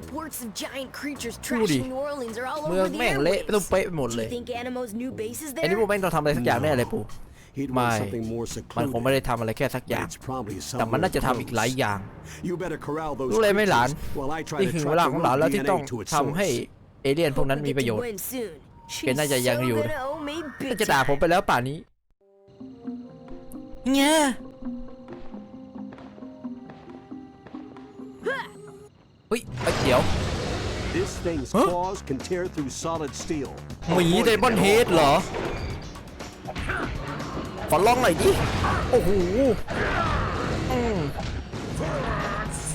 Reports of giant creatures ดูดิ trashing New Orleans are all เมือง over the แม่งเละไปต้อง airwaves. เป๊ะไปหมด Do เล you ย think Animo's new base is ไอ้นี่พวก there? แม่งต้องทำอะไรสักอย่างแน่เลยปู่ He'd ไม่ want something more มันคงไม่ secluded. ได้ทำอะไรแค่สักอย่าง It's probably แต่มันน่า somewhere จะทำอีกหลาย close. อย่าง You better corral those รู้เลยไหม่หลาน creatures while I try นี่ to คือ track เวลา the ของหลาน root แล้วที่ต้อง DNA to its ทำให้ source. เอเลี่ยนพวกนั้น Hope มี I ประ get โย to ชน์ win soon. แกน่า She's จะยัง so อยู่ gonna owe me big น่าจะด่า time. ผมไปแล้วป่านนี้เนี่ยเฮ้ยเอ้ยเดี๋ยว This thing's Huh? claws can tear through solid steel. หมีไดมอนเฮดเหรอขอลองหน่อยดิ โอ้โหอืม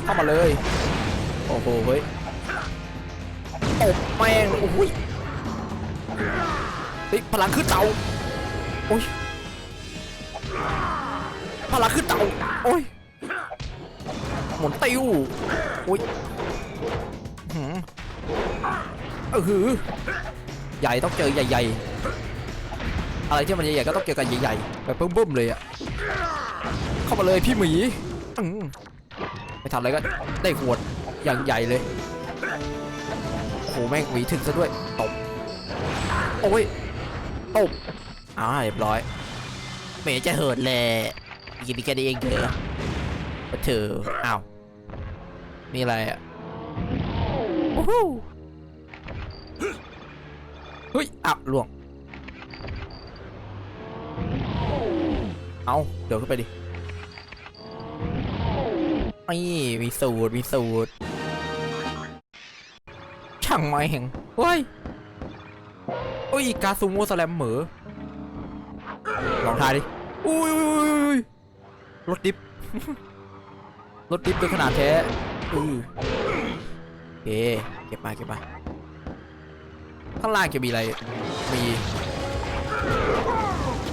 เข้ามาเลย โอ้โห เฮ้ยตบแม่งโอ้โหยเฮ้ยพลังขึ้นเตาโอ้ย พลังขึ้นเตาโอ้ย หมุนติวโอ้ย หืมเออหือใหญ่ต้องเจอใหญ่ๆ อะไรที่มันใหญ่ๆก็ต้องเจอกันใหญ่ๆแบบบึ้มๆเลยอะเข้ามาเลยพี่หมีอื้อไม่ทันอะไรก็ได้หวดอย่างใหญ่เลยโอ้โหแม่งหมีถึงซะด้วยตบโอ้ยตบอ่าเรียบร้อยเมย์จะเหิดแหละยินดีแค่นี้เองเถอะเถอะอ้าวนี่อะไรอะ โอ้โหเฮ้ยอะล่วง เอาเดี๋ยวขึ้นไปดินี่มีสูตร มีสูตร ช่างไม้แห่งเฮ้ยโอ้ยกาซูโมสแลมเหมือลองทายดิอุ้ยอุ้ยรถดิฟรถดิฟเป็นขนาดแท้อือโอ เคเก็บมาเก็บมาข้างล่างจะมีอะไร มี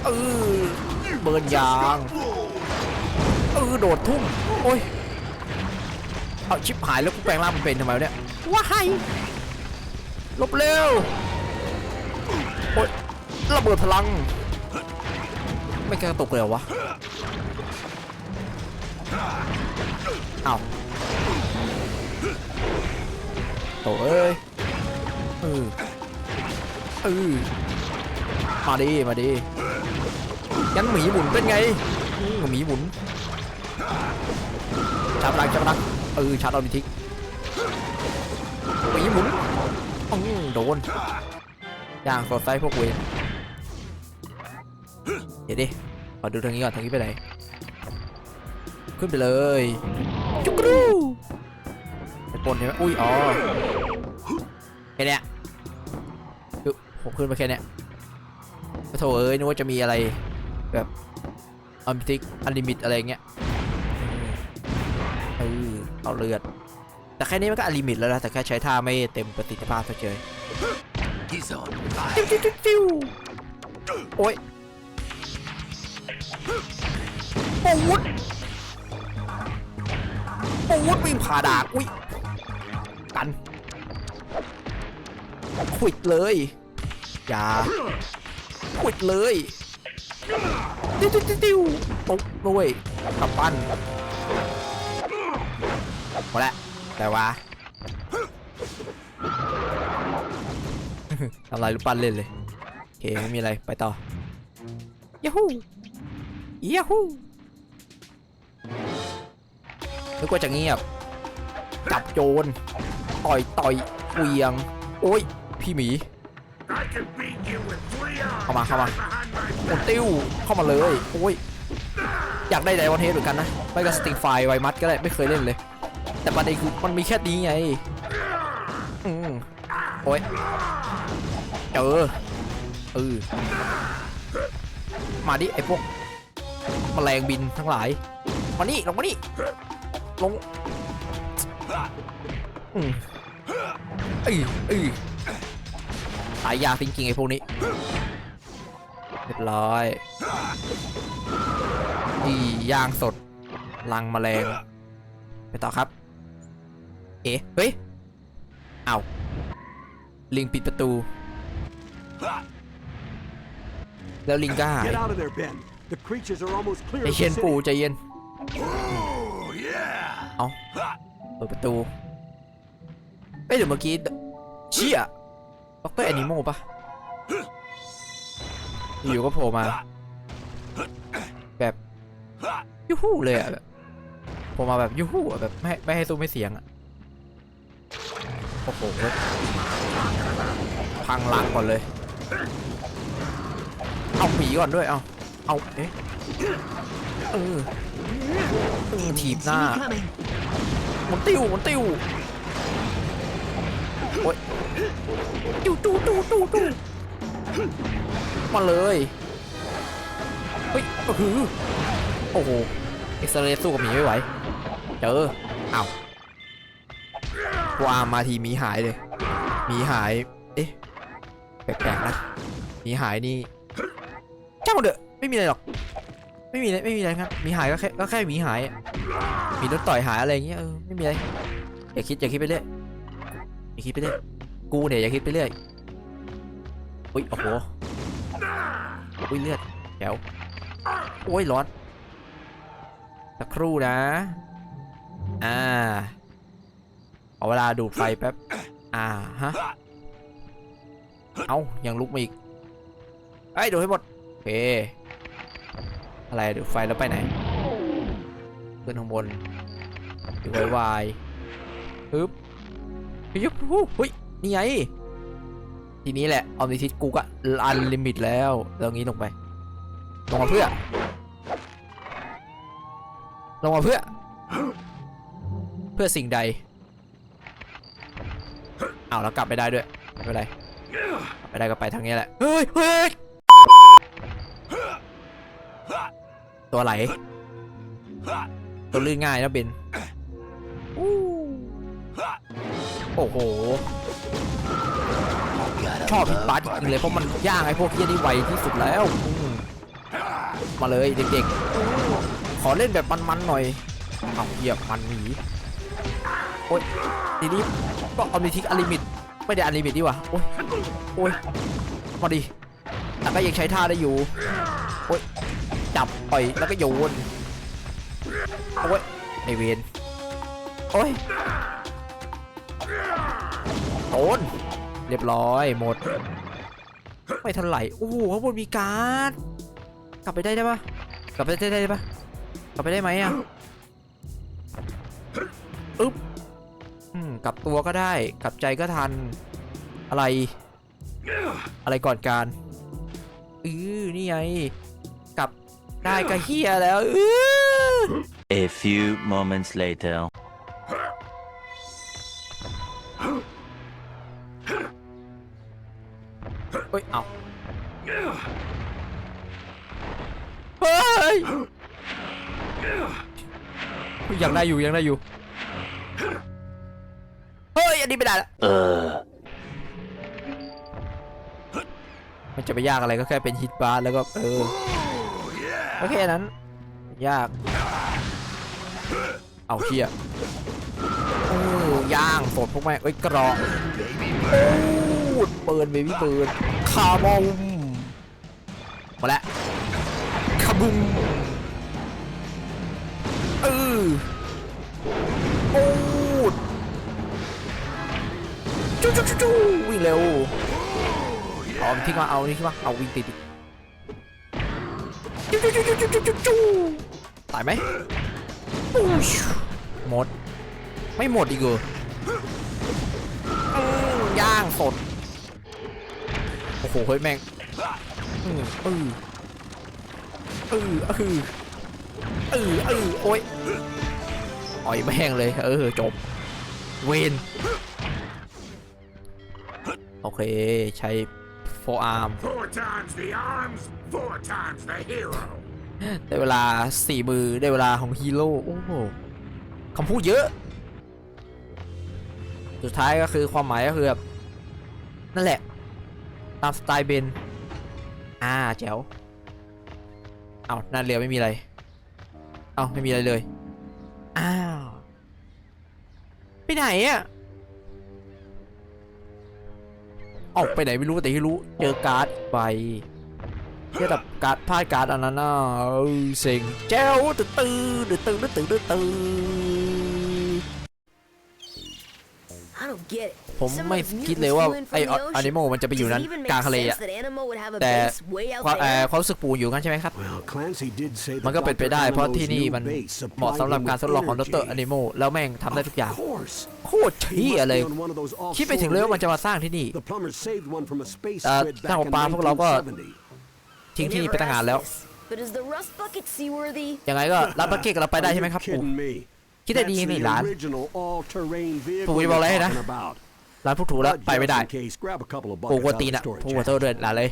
เออเบิร์นยางเออโดดทุ่มโอ้ยเอาชิปหายแล้วกูแปลงร่างมันเป็นทำไมเนี่ยว้ายหลบเร็วโอ้ยระเบิดพลัง ไม่กระตุกเลยวะเอา โถ่เอ้ยเออเออมาดิมาดิยันหมีหมุนเป็นไงหมีหมุนชาร์จพลังชาร์จพลังเออชาร์จออบิทิกหมีหมุนโดนย่างสดไซพวกเวนเดี๋ยวดิขอดูทางนี้ก่อนทางนี้ไปไหนขึ้นไปเลยจุกรู ปนใช่ไหมอุ้ย อ๋อ แค่เนี้ยคือผมขึ้นมาแค่เนี้ยโถเอ้ยนึกว่าจะมีอะไรแบบอัมติกอันลิมิตอะไรเงี้ยเออเอาเลือด แต่แค่นี้มันก็อันลิมิตแล้วนะ แต่แค่ใช้ท่าไม่เต็มประสิทธิภาพเฉยติ้วโอ้ยปูดปูดวิ่งผ่าดากอุ้ย กันควิดเลยอย่าควิดเลยติ้วติ้วติ้วติ้วปุ๊บด้วยกำปั้นหมดแล้วแต่ว่าทำอะไรลูกปั้นเล่นเลยโอเคไม่มีอะไรไปต่อยาฮูยาฮูนึกว่าจะเงียบจับโจร ต่อยต่อยเวียง โอ้ย พี่หมี เข้ามาเข้ามาหมุนติ้วเข้ามาเลย โอ้ย อยากได้ไดวอนเทสเหมือนกันนะ ไม่ก็สติงไฟไวมัดก็ได้ ไม่เคยเล่นเลย แต่ประเด็นคือมันมีแค่นี้ไง อืมโอ้ยเจอเออ มาดิไอพวกมแมลงบินทั้งหลาย มานี่ลงมานี่ลง อืม อ้ยเอ้ยตายยากจริงๆไอพวกนี้เรียบร้อยอีย่างสด ลังแมลง ไปต่อครับ เอ๊ะ เฮ้ย เอาลิงปิดประตู แล้วลิงก็หาย Get out of there, Ben. The creatures are almost clear ใจ of เย็ the นปู่ city. ใจเย็น Oh, yeah. เอาเปิดประตูเอ้ยเดี๋ยวเมื่อกี้ เชี่ยด็อกเตอร์แอนิโมปะอยู่ก็โผล่มา แบบยูฮู้เลยอะแบบโผล่มาแบบยูฮู้อะแบบไม่ให้ไม่ให้สู้ไม่เสียงอะโอ้โหพังลังก่อนเลย เอาหมีก่อนด้วยเอาเอาเอ๊ะเออเออถีบหน้า coming. หมันติ้วหมันติ้วโอ้ย ติ้วตู้ตู้ตู้ตู้มาเลยเฮ้ยโอ้โหโอ้โหเอ็กซ์เรย์สู้กับหมีไม่ไหวเจอเอาวามาทีหมีหายเลยหมีหายเอ๊ะแปลกๆนะหมีหายนี่เจ้าเด้อะไม่มีอะไรหรอกไม่มีอะไรไม่มีอะไรครับหมีหายก็แค่ก็แค่หมีหายหมีโดนต่อยหายอะไรอย่างเงี้ยเออไม่มีอะไรอย่าคิดอย่าคิดไปเรื่อยอย่าคิดไปเรื่อย กูเนี่ยอย่าคิดไปเรื่อยอุ้ยโอ้โหอุ้ยเลือดแถวโอ้ยร้อนสักครู่นะ อ่า เอาเวลาดูดไฟแป๊บ อ่าฮะ เอายังลุกมาอีกไอ้ยดูให้หมดโอเคอะไรดูดไฟแล้วไปไหนขึ้นข้างบนดูไวไวายปึ๊บยึบหูหุ้ย นี่ไง ทีนี้แหละออมนิทิสกูก็อันลิมิตแล้วแล้วงี้ลงไป ลงมาเพื่อ ลงมาเพื่อ เพื่อสิ่งใดอ้าวแล้วกลับไปได้ด้วย ไม่เป็นไรไปได้ก็ไปทางนี้แหละ เฮ้ยเฮ้ยตัวไหล ตัวลื่นง่ายนะเบนโอ้โห ชอบพิทบาสจริงเลยเพราะมันย่างไอ้พวกเฮียนี่ไวที่สุดแล้ว มาเลยเด็กๆ ขอเล่นแบบมันๆหน่อยเอาเหยียบมันหมีโอ้ยทีนี้ก็ออมนิทิกอลิมิต ไม่ได้อลิมิตดีว่าโอ้ยโอ้ยมาดิแต่ก็ยังใช้ท่าได้อยู่โอ้ยจับปล่อยแล้วก็โยนโอ้ยไอเวนโอ้ยโดน เรียบร้อยหมด ไม่ทันไหลโอ้โหข้างบนมีการ์ดกลับไปได้ได้ปะกลับไปได้ได้ปะกลับไปได้ไหมอะอึ๊บอืมกลับตัวก็ได้กลับใจก็ทันอะไร อะไรก่อนการอือนี่ไงกลับได้ก็เฮียแล้วอือ A few moments later. เฮ้ย เอาเฮ้ยยังได้อยู่ยังได้อยู่ เฮ้ย อันนี้ไม่ได้ละ Uh. มันจะไปยากอะไรก็แค่เป็นฮิตบาร์แล้วก็ เออโอเคนั้น ยาก เอาเชี่ยโอ้ย่างสดพวกแม่งเอ้ยกรอกโอ้เปิดเบบี้เปิด คาบอมมาแล้วคาบุมเออโอ้จู้จู้จู้จู้วิ่งเร็วเอาทิ้งมาเอานี่ทิ้งมาเอาวิ่งติดจู้จู้จู้จู้จู้จู้จู้ตายไหมอู้ชูหมด ไม่หมดอีกเหรอย่างสด โอ้โหเฮ้ยแม่งอืออืออืออืออืออือโอ้ยอ่อยแม่งเลย เออจบ เวนโอเค ใช้ forearm Four times the arms, four times the hero. ได้เวลาสี่มือได้เวลาของฮีโร่โอ้โหคำพูดเยอะ สุดท้ายก็คือความหมายก็คือแบบนั่นแหละ ตามสไตล์เบน อ่าแจ๋วเอาหน้าเรือไม่มีอะไร เอาไม่มีอะไรเลย อ้าว ไปไหนอะออกไปไหนไม่รู้แต่ที่รู้ เจอการ์ดใบเทียบกับการ์ดพลาดการ์ดอันนั้นน่ะเออเซ็งแจ้วตื่นตื่นตื่นตื่นตื่นตื่น ผม Some of ไม่ those คิด mutants เลยว่า flew in ไอ from the อนิ ocean. โมมันจะไปอยู่ Does นั้น it even กลาง make ทะเล sense อะ that Animo would have a แต่ base way out ความเอ่อ there? ความรู้สึกปูอยู่กันใช่ไหมครับ Well, Clancy did say มัน that ก็เป็นไป Dr. ได้เพราะ Animo's ที่นี่ new มัน base เหมาะ supplied สำหรับ him การ with ทดลองของด energy. รอนิโมแล้วแม่งทำได้ทุกอย่าง Of course. โคตรเที่ยเลย He must be on one of those คิดไปถึงเลยว่ามันจะมาสร้างที่นี่ The plumbers saved one from a space เอ่อ squid ทาง back ของ in ปลาพวกเราก็ 1970. ทิ้ง I ที่นี่ never ไปตั้งนาน asked แล้ว this, But is the rust bucket seaworthy? ยังไงก็รับประเกตกับเราไปได้ใช่ไหมครับ Are you ปู่ kidding me? คิดได้ดี That's นี่ the หลาน original all-terrain vehicle ปู่จะ you're บอกอะไรให้นะ talking about. ร้านผู้ถูกแล้ว But ไปไม่ just ได้ in case, grab a couple of ปู่ buckets กวน out ตีน of the อะ storage ปู่ขอโทษ hatch. ด้วยหลานเลย